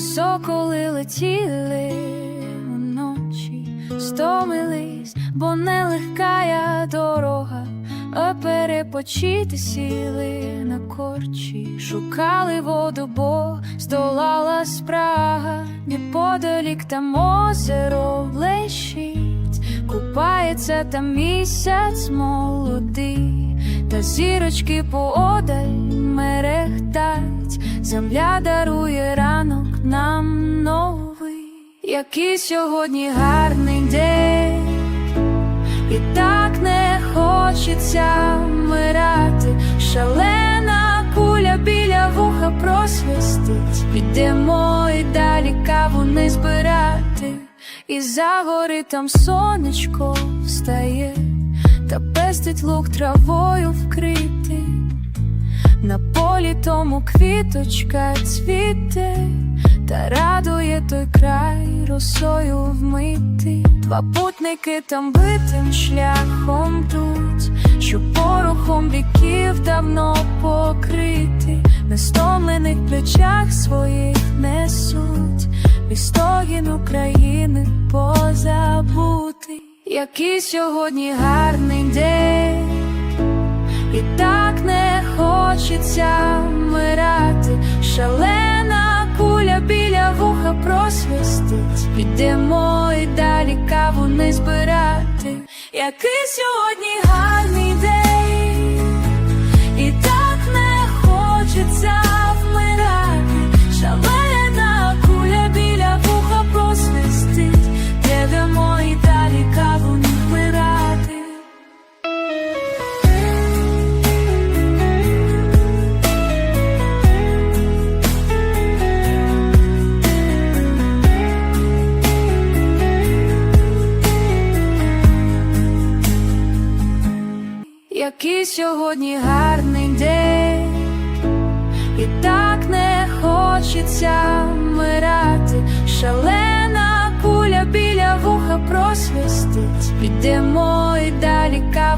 Соколи летіли вночі, стомились, бо нелегкая дорога, а перепочити сіли на корчі, шукали воду, бо здолала спрага, неподалік там озеро блищить, купається там місяць молодий, та зірочки поодаль мерехтать, земля дарує який сьогодні гарний день, і так не хочеться вмирати, шалена куля біля вуха просвистить, підемо і далі каву не збирати, і за гори там сонечко встає, та пестить лук травою вкритий. На полі тому квіточка цвіте, радує той край росою вмити. Два путники там битим шляхом тут, що порохом віків давно покрити, на стомлених плечах своїх несуть, відстогін України позабути, який сьогодні гарний день. І так не хочеться вмирати, куля біля просвістить, підемо і далі каву не збирати, який сьогодні гарний Який сьогодні гарний день, і так не хочеться вмирати, шалена куля біля вуха просвістить, підемо і далі збирати.